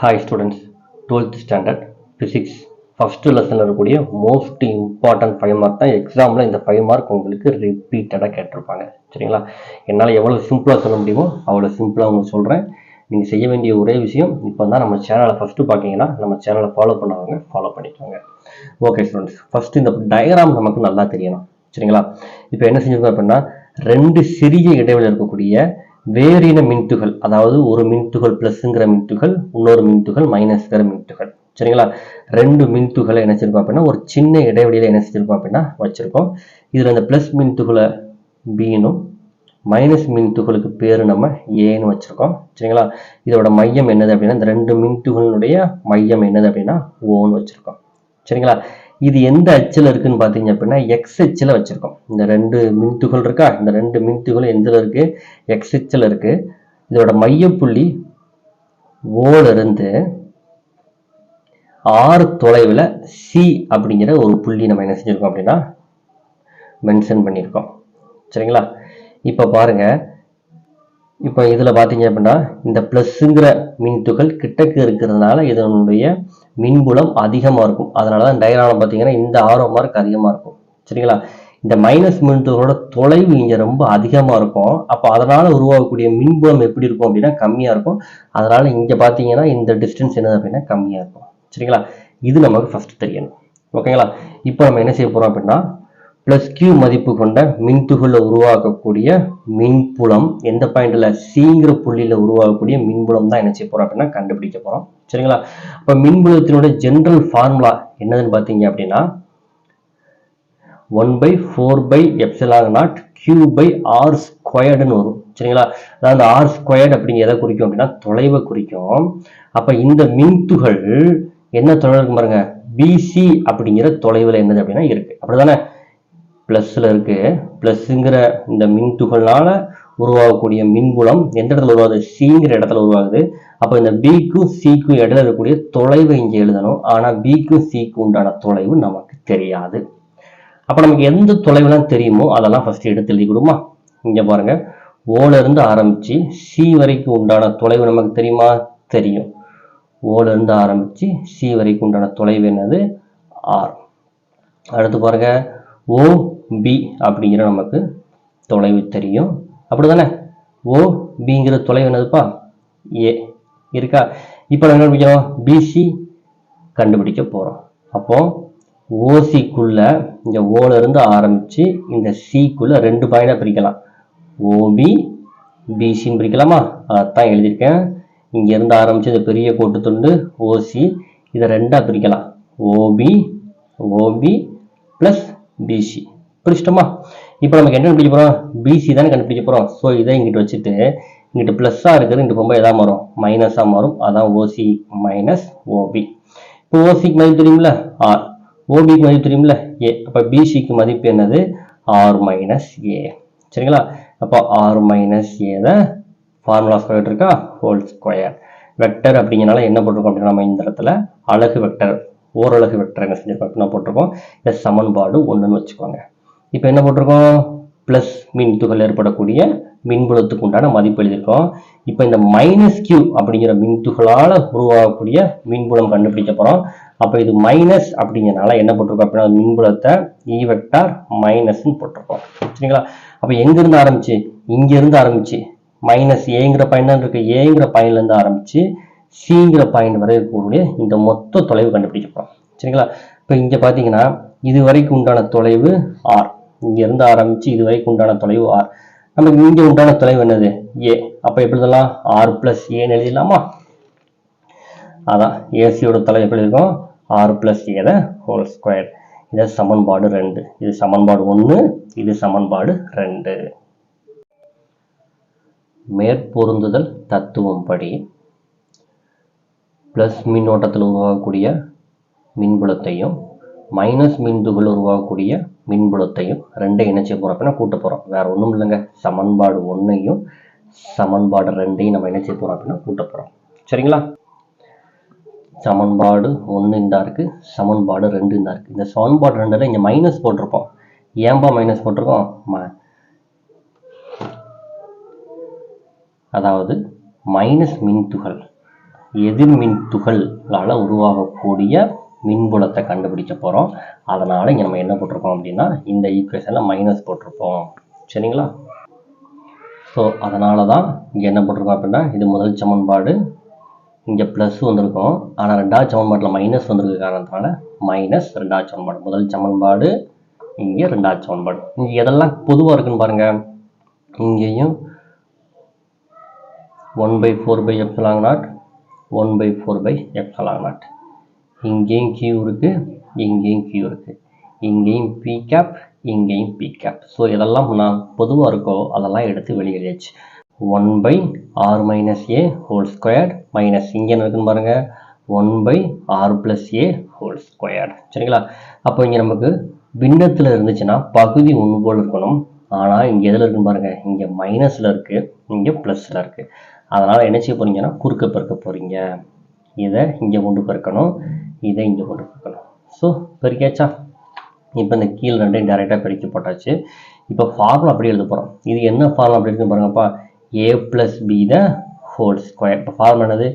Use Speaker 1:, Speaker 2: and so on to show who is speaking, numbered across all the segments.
Speaker 1: Hi students twelfth standard physics first லெசனில் இருக்கக்கூடிய most important five mark தான் எக்ஸாமில் இந்த ஃபைவ் மார்க் உங்களுக்கு ரிப்பீட்டடாக கேட்டிருப்பாங்க. சரிங்களா? என்னால் எவ்வளோ சிம்பிளாக சொல்ல முடியுமோ அவ்வளோ சிம்பிளாக உங்களுக்கு சொல்கிறேன் நீங்கள் செய்ய வேண்டிய ஒரே விஷயம் இப்போ தான் நம்ம சேனலை ஃபஸ்ட்டு பார்த்தீங்கன்னா நம்ம சேனலை ஃபாலோ பண்ணவங்க ஃபாலோ பண்ணிக்கோங்க. ஓகே ஸ்டூடெண்ட்ஸ் ஃபஸ்ட்டு இந்த டயக்ராம் நமக்கு நல்லா தெரியணும். சரிங்களா? இப்போ என்ன செஞ்சிருக்கோம் அப்படின்னா ரெண்டு சிறிய இடைவெளி இருக்கக்கூடிய வேறின மின்துகள் அதாவது ஒரு மின்துகள் பிளஸ்ங்கிற மின்துகள் இன்னொரு மின்துகள் மைனஸ்ங்கிற மின்துகள் சரிங்களா? ரெண்டு மின்துகளை என்ன செஞ்சிருக்கோம் அப்படின்னா ஒரு சின்ன இடைவெளியில் என்ன செஞ்சிருக்கோம் அப்படின்னா வச்சிருக்கோம் இதில் இந்த பிளஸ் மின்துகளை பீனும் மைனஸ் மின்துகளுக்கு பேர் நம்ம ஏன்னு வச்சிருக்கோம். சரிங்களா? இதோட மையம் என்னது அப்படின்னா இந்த ரெண்டு மின்துகளினுடைய மையம் என்னது அப்படின்னா ஓன்னு வச்சிருக்கோம். சரிங்களா? இது எந்த அச்சில் இருக்குன்னு பார்த்தீங்க அப்படின்னா எக்ஸ் அச்சில் வச்சுருக்கோம். இந்த ரெண்டு மின்துகள் இருக்கா? இந்த ரெண்டு மின்துகள் எந்தில் இருக்குது எக்ஸ் அச்சில் இருக்குது இதோட மையப்புள்ளி ஓலிருந்து ஆறு தொலைவில் சி அப்படிங்கிற ஒரு புள்ளி நம்ம என்ன செஞ்சுருக்கோம் அப்படின்னா மென்ஷன் பண்ணியிருக்கோம் சரிங்களா? இப்போ பாருங்கள் இப்போ இதில் பார்த்தீங்க அப்படின்னா இந்த ப்ளஸ்ஸுங்கிற மின் துகள் கிட்டக்கு இருக்கிறதுனால இதனுடைய மின்புலம் அதிகமாக இருக்கும். அதனால தான் டயரானம் பார்த்தீங்கன்னா இந்த ஆரோ மார்க் அதிகமாக இருக்கும். சரிங்களா? இந்த மைனஸ் மின்துகளோட தொலைவு இங்கே ரொம்ப அதிகமாக இருக்கும். அப்போ அதனால் உருவாகக்கூடிய மின்புலம் எப்படி இருக்கும் அப்படின்னா கம்மியாக இருக்கும். அதனால் இங்கே பார்த்தீங்கன்னா இந்த டிஸ்டன்ஸ் என்னது அப்படின்னா கம்மியாக இருக்கும். சரிங்களா? இது நமக்கு ஃபஸ்ட்டு தெரியணும். ஓகேங்களா? இப்போ நம்ம என்ன செய்ய போகிறோம் அப்படின்னா ப்ளஸ் கியூ மதிப்பு கொண்ட மின்துகளை உருவாக்கக்கூடிய மின்புலம் எந்த பாயிண்ட்ல சிங்கிற புள்ளியில் உருவாகக்கூடிய மின்புலம் தான் என்ன செய்ய போறோம் அப்படின்னா கண்டுபிடிக்க போறோம். சரிங்களா? அப்போ மின்புலத்தினுடைய ஜென்ரல் ஃபார்முலா என்னதுன்னு பாத்தீங்க அப்படின்னா one by four pi epsilon naught q by r ஸ்கொயர்டுன்னு வரும். சரிங்களா? அதாவது ஆர் ஸ்கொயர்டு அப்படிங்க எதை குறிக்கும் அப்படின்னா தொலைவை குறிக்கும். அப்போ இந்த மின்துகள் என்ன தொலைவு இருக்கு பாருங்க பிசி அப்படிங்கிற தொலைவில் என்னது அப்படின்னா இருக்கு. அப்படிதானே ப்ளஸ்ஸில் இருக்கு. ப்ளஸ்ஸுங்கிற இந்த மின் துகள்னால உருவாகக்கூடிய மின்புலம் எந்த இடத்துல உருவாகுது? சிங்கிற இடத்துல உருவாகுது. அப்போ இந்த பிக்கும் சிக்கும் இடையில இருக்கக்கூடிய தொலைவை இங்கே எழுதணும். ஆனால் பிக்கும் சிக்கு உண்டான தொலைவு நமக்கு தெரியாது. அப்போ நமக்கு எந்த தொலைவுலாம் தெரியுமோ அதெல்லாம் ஃபர்ஸ்ட் எடுத்து எழுதி கொடுமா? இங்கே பாருங்க. ஓல இருந்து ஆரம்பிச்சு சி வரைக்கும் உண்டான தொலைவு நமக்கு தெரியுமா? தெரியும். ஓல இருந்து ஆரம்பிச்சு சி வரைக்கும் உண்டான தொலைவு என்னது? ஆர் அடுத்து பாருங்க. ஓ பி அப்படிங்கிற நமக்கு தொலைவு தெரியும். அப்படிதானே ஓ பிங்கிற தொலைவு என்னதுப்பா? ஏ இருக்கா? இப்போ நம்ம என்ன பிடிக்கிறோம்? பிசி கண்டுபிடிக்க போகிறோம் அப்போ ஓசிக்குள்ள இந்த ஓலருந்து ஆரம்பித்து இந்த சிக்குள்ள ரெண்டு பாயிண்டாக பிரிக்கலாம். ஓபி பிசின்னு பிரிக்கலாமா? அதான் எழுதியிருக்கேன். இங்கேருந்து ஆரம்பித்து இந்த பெரிய கோட்டு துண்டு ஓசி இதை ரெண்டாக பிரிக்கலாம். ஓபி ஓபி ப்ளஸ் பிசி புரிச்சிட்டோமா இப்போ நமக்கு என்ன கண்டுபிடிக்க போகிறோம் பிசி தானே கண்டுபிடிக்க போகிறோம் ஸோ இதை இங்கிட்டு வச்சுட்டு இங்கிட்டு ப்ளஸ்ஸாக இருக்கிறது இங்கிட்டு ரொம்ப எதாக மாறும்? மைனஸாக மாறும். அதான் ஓசி மைனஸ் ஓபி இப்போ ஓசிக்கு மதிப்பு தெரியுமில்ல ஆர் ஓபிக்கு மதிப்பு தெரியுமில்ல ஏ அப்போ பிசிக்கு மதிப்பு என்னது? ஆர் மைனஸ் ஏ சரிங்களா? அப்போ ஆர் மைனஸ் ஏ தான் ஃபார்முலா ஸ்கொயர் இருக்கா? ஹோல் ஸ்கொயர் வெக்டர் அப்படிங்கிறனால என்ன போட்டிருக்கோம் அப்படின்னா நம்ம இந்த இடத்துல அழகு வெக்டர் ஓரலகு வெக்டர் என்ன செஞ்சிருக்கோம்? அப்படின்னா போட்டிருக்கோம். இந்த சமன்பாடு ஒன்றுன்னு வச்சுக்கோங்க. இப்போ என்ன போட்டிருக்கோம்? ப்ளஸ் மின் துகள் ஏற்படக்கூடிய மின்புலத்துக்கு உண்டான மதிப்பு எழுதியிருக்கோம். இப்போ இந்த மைனஸ் கியூ அப்படிங்கிற மின் துகளால் உருவாகக்கூடிய மின்புலம் கண்டுபிடிக்க போகிறோம் அப்போ இது மைனஸ் அப்படிங்கிறனால என்ன போட்டிருக்கோம் அப்படின்னா மின்புலத்தை இ e வெக்டார் மைனஸ்ன்னு போட்டிருக்கோம். சரிங்களா? அப்போ எங்கேருந்து ஆரம்பிச்சு? இங்கேருந்து ஆரம்பிச்சு. மைனஸ் ஏங்கிற பாயிண்ட் தான் இருக்கு? ஏங்கிற பாயிண்ட்லேருந்து ஆரம்பிச்சு சிங்கிற பாயிண்ட் வரை இருக்கக்கூடிய இந்த மொத்த தொலைவு கண்டுபிடிக்க போகிறோம் சரிங்களா? இப்போ இங்கே பார்த்தீங்கன்னா இது வரைக்கும் உண்டான தொலைவு ஆர் இங்கேருந்து ஆரம்பிச்சு இது வரைக்கும் உண்டான தொலைவு ஆர் நமக்கு இங்கே உண்டான தொலைவு என்னது? ஏ அப்போ எப்படி எழுதலாம்? ஆர் பிளஸ் ஏன்னு எழுதிடலாமா? அதான் ஏசியோட தொலைவு எப்படி இருக்கும்? R plus a the whole square இது சமன்பாடு ரெண்டு. இது சமன்பாடு ஒன்று இது சமன்பாடு ரெண்டு. மேற்பொருந்துதல் தத்துவம் படி ப்ளஸ் மின்னோட்டத்தில் உருவாகக்கூடிய மின்புலத்தையும் மைனஸ் மின்துகள் உருவாகக்கூடிய மின்புலத்தையும் ரெண்டையும் இணைச்சி போகிறோம் கூட்ட போகிறோம் வேறு ஒன்றும் இல்லைங்க. சமன்பாடு ஒன்றையும் சமன்பாடு ரெண்டையும் நம்ம இணைச்சி போகிறோம் அப்படின்னா கூட்ட போகிறோம் சரிங்களா? சமன்பாடு ஒன்று இந்த இருக்குது சமன்பாடு ரெண்டு இந்த இருக்குது இந்த சமன்பாடு ரெண்டில் இங்கே மைனஸ் போட்டிருப்போம். ஏன்பா மைனஸ் போட்டிருக்கோம்? ம- அதாவது மைனஸ் மின்துகள். எதிர்மின் துகளால் உருவாகக்கூடிய மின்புலத்தை கண்டுபிடிக்க போகிறோம் அதனால் இங்கே நம்ம என்ன போட்டிருக்கோம் அப்படின்னா இந்த ஈக்குவேஷனில் மைனஸ் போட்டிருப்போம். சரிங்களா? ஸோ அதனால தான் இங்கே என்ன போட்டிருக்கோம் அப்படின்னா இது முதல் சமன்பாடு. இங்கே ப்ளஸ் வந்திருக்கும். ஆனால் ரெண்டாவது சமன்பாட்டில் மைனஸ் வந்திருக்க காரணத்தினால மைனஸ் ரெண்டாவது சமன்பாடு. முதல் சமன்பாடு இங்கே ரெண்டாவது சமன்பாடு. இங்கே எதெல்லாம் பொதுவாக இருக்குன்னு பாருங்கள் இங்கேயும் one by four pi epsilon naught one by four pi epsilon naught இங்கேயும் கியூ இருக்குது இங்கேயும் கியூ இருக்குது இங்கேயும் பி கேப் இங்கேயும் பி கேப் ஸோ இதெல்லாம் நான் பொதுவாக இருக்கோ அதெல்லாம் எடுத்து வெளியேறியாச்சு one by r minus a whole square minus இங்கே இருக்குன்னு பாருங்கள் one by r plus a whole square சரிங்களா? அப்போ இங்கே நமக்கு பின்னத்தில் இருந்துச்சுன்னா பகுதி ஒன்று போல் இருக்கணும். ஆனால் இங்கே எதில் இருக்குன்னு பாருங்கள் இங்கே மைனஸில் இருக்குது இங்கே ப்ளஸில் இருக்குது அதனால் என்ன செய்ய போகிறீங்கன்னா குறுக்க பெருக்க போகிறீங்க இதை இங்கே கொண்டு பெருக்கணும். இதை இங்கே கொண்டு பெருக்கணும் ஸோ பெருக்கியாச்சா? இப்போ இந்த கீழே ரெண்டையும் டேரெக்டாக பெருக்கி போட்டாச்சு. இப்போ ஃபார்முலா அப்படி எழுத போகிறோம் இது என்ன ஃபார்முலா அப்படி இருக்குன்னு பாருங்கப்பா. A plus b the whole square இப்போ ஃபார்முலா என்னது?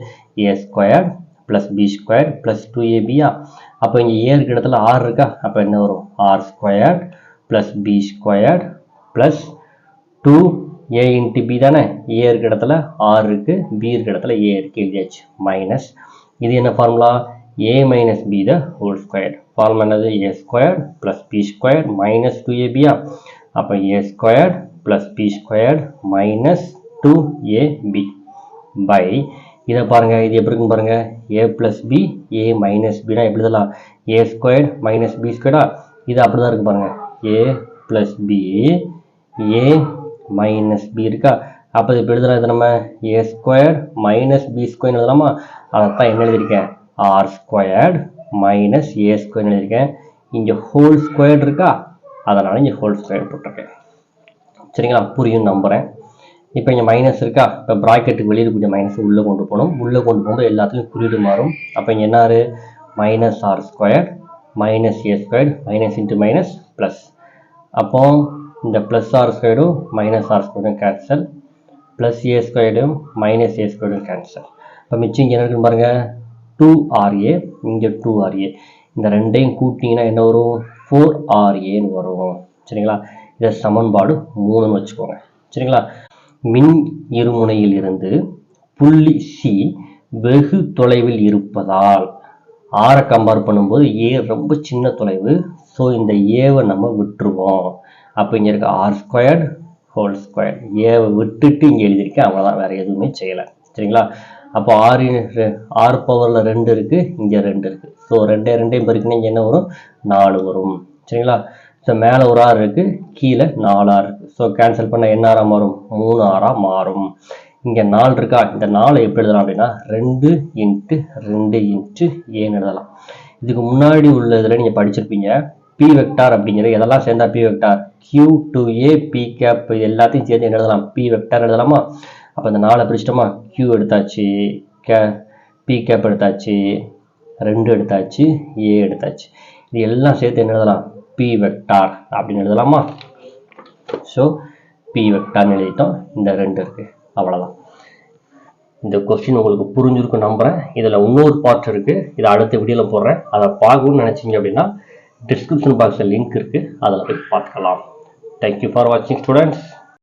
Speaker 1: A square plus b square plus two ஏபியா அப்போ இங்கே ஏ இருக்க இடத்துல ஆர் இருக்கா? அப்போ என்ன வரும்? R square plus b square plus two a into b தானே? ஏ இருக்க இடத்துல ஆர் இருக்குது பி இருக்க இடத்துல ஏ இருக்கு. எழுதியாச்சு. மைனஸ் இது என்ன formula A minus B the whole square. Form என்னது A square plus B square minus two ஏபியா அப்போ A plus plus B minus minus two A B by இதை பாருங்கள் இது எப்படி இருக்குன்னு பாருங்கள் A plus B A minus பினா எப்படி இதெல்லாம் ஏ ஸ்கொயர் மைனஸ் பி ஸ்கொயரா இது அப்படி தான் இருக்கு பாருங்கள் a plus b a minus b இருக்கா? அப்போ இது இப்போ எழுதலாம் இது நம்ம? A square minus B square எழுதலாமா? அதைத்தான் என்ன எழுதியிருக்கேன். R squared minus A square எழுதியிருக்கேன். இங்கே ஹோல் ஸ்கொயர்ட் இருக்கா? அதனால் இங்கே ஹோல் ஸ்கொயர் போட்டிருக்கேன். சரிங்களா? புரியும் நம்புகிறேன் இப்போ இங்கே மைனஸ் இருக்கா? இப்போ ப்ராக்கெட்டுக்கு வெளியில் கொஞ்சம் மைனஸ் உள்ளே கொண்டு போகணும். உள்ளே கொண்டு போகும்போது எல்லாத்துலையும் குறியீடு மாறும். அப்போ இங்கே என்னாரு minus r square minus a square minus into minus plus அப்போ இந்த ப்ளஸ் ஆர் ஸ்கொயரும் மைனஸ் ஆர் ஸ்கொயரும் கேன்சல் ப்ளஸ் ஏ ஸ்கொயரும் மைனஸ் ஏ ஸ்கொயரும் கேன்சல் இப்போ மிச்சம் இங்கே என்ன இருக்குன்னு பாருங்கள் டூ ஆர்ஏ இங்கே டூ ஆர்ஏ இந்த ரெண்டையும் கூட்டிங்கன்னா என்ன வரும்? ஃபோர் ஆர்ஏன்னு வரும். சரிங்களா? இதை சமன்பாடு மூணுன்னு வச்சுக்கோங்க. சரிங்களா? மின் இருமுனையில் இருந்து புள்ளி சி வெகு தொலைவில் இருப்பதால் ஆரை கம்பேர் பண்ணும்போது ஏ ரொம்ப சின்ன தொலைவு. ஸோ இந்த ஏவை நம்ம விட்டுருவோம். அப்போ இங்கே இருக்க ஆர் ஸ்கொயர்ட் ஹோல் ஸ்கொயர் ஏவை விட்டுட்டு இங்கே எழுதியிருக்கேன். அவ்வளோதான் வேறு எதுவுமே செய்யலை. சரிங்களா? அப்போ ஆறு ஆறு பவரில் ரெண்டு இருக்குது இங்கே ரெண்டு இருக்குது ஸோ ரெண்டே ரெண்டையும் பெருக்கினா இங்கே என்ன வரும்? நாலு வரும். சரிங்களா? ஸோ மேலே ஒரு ஆறு இருக்குது கீழே நாலு ஆறு இருக்குது ஸோ கேன்சல் பண்ண என்ன ஆறாக மாறும்? மூணு ஆறாக மாறும். இங்கே நாலு இருக்கா? இந்த நாலு எப்படி எழுதலாம் அப்படின்னா ரெண்டு இன்ட்டு ரெண்டு இன்ட்டு ஏன்னு எழுதலாம். இதுக்கு முன்னாடி உள்ள இதில் நீங்கள் படிச்சிருப்பீங்க பி வெக்டார் அப்படிங்கிறது எதெல்லாம் சேர்ந்தா P vector Q to A B cap எல்லாத்தையும் சேர்ந்து என்ன எழுதலாம்? பி வெக்டார் எழுதலாமா? அப்போ இந்த நாலை பிரிச்சிட்டோமா கியூ எடுத்தாச்சு கே பி கேப் எடுத்தாச்சு ரெண்டு எடுத்தாச்சு ஏ எடுத்தாச்சு. இது எல்லாம் சேர்த்து என்ன எழுதலாம்? பி வெக்டார் அப்படின்னு எழுதலாமா? ஸோ பி வெக்டார்னு எழுதிட்டோம். இந்த ரெண்டு இருக்குது அவ்வளோதான் இந்த கொஸ்டின் உங்களுக்கு புரிஞ்சிருக்கும் நம்புகிறேன் இதில் இன்னொரு பார்ட் இருக்குது இதை அடுத்த வீடியோவில் போடுறேன். அதை பார்க்கணும்னு நினச்சிங்க அப்படின்னா டிஸ்கிரிப்ஷன் பாக்ஸில் லிங்க் இருக்குது அதில் போய் பார்க்கலாம் தேங்க்யூ ஃபார் வாட்சிங் ஸ்டூடெண்ட்ஸ்